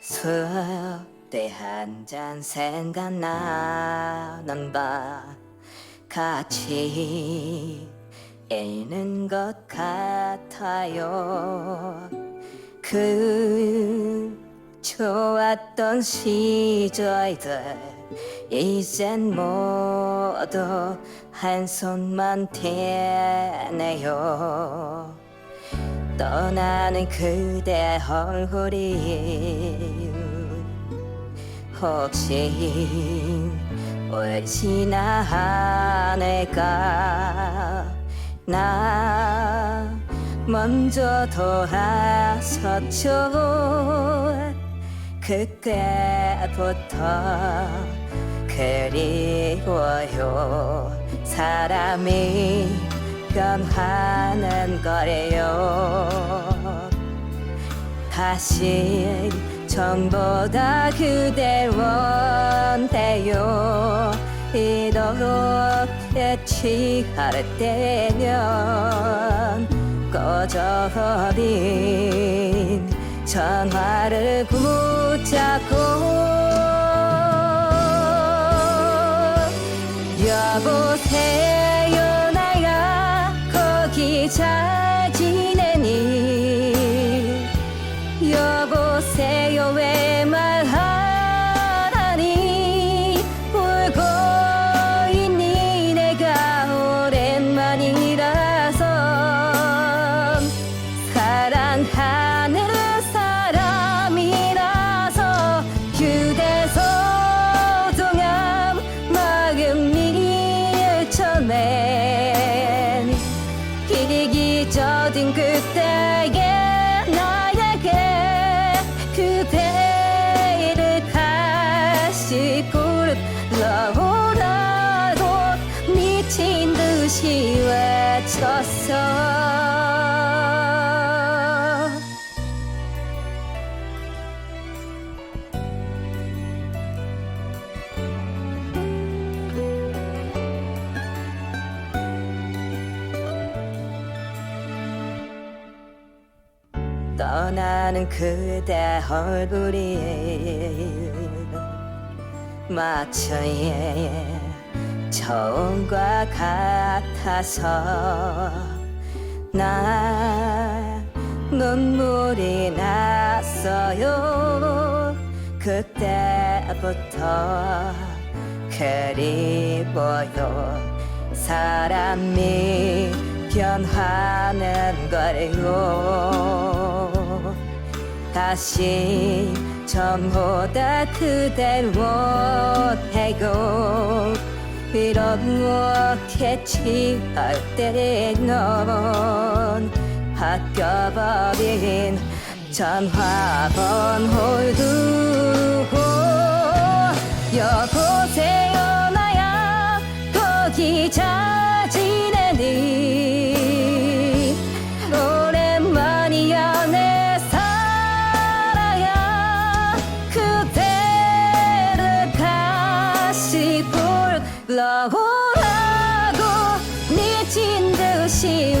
술대 한잔 생각나는 밤 같이 있는 것 같아요. 그 좋았던 시절들. 이젠 모두 한 손만 대네요. 떠나는 그대 얼굴이 혹시 울지나 않을까 나 먼저 돌아섰죠 그때부터 그리워요. 사람이 변하는 거래요. 다시 전보다 그댈 원해요. 이렇게 취할 때면 꺼져버린 전화를 붙잡고 여보세요 나야. 거기 잘 지내니? 여보세요 왜 말하니? 울고 있니? 내가 오랜만이라서 사랑하 마음이 처맨 이기적인 그때의 나에게 그대를 다시 불러오라고 미친 듯이 외쳤어 떠나는 그대 얼굴이 마치 처음과 같아서 나 눈물이 났어요. 그때부터 그리워요. 사람이 변하는 거래요 다시 전보다 그댈 원해요 이렇게 취할 때넌 바뀌어버린 전화번호를 두고 여보세요 나야 거기 잘 불러오라고 미친 듯이 울었어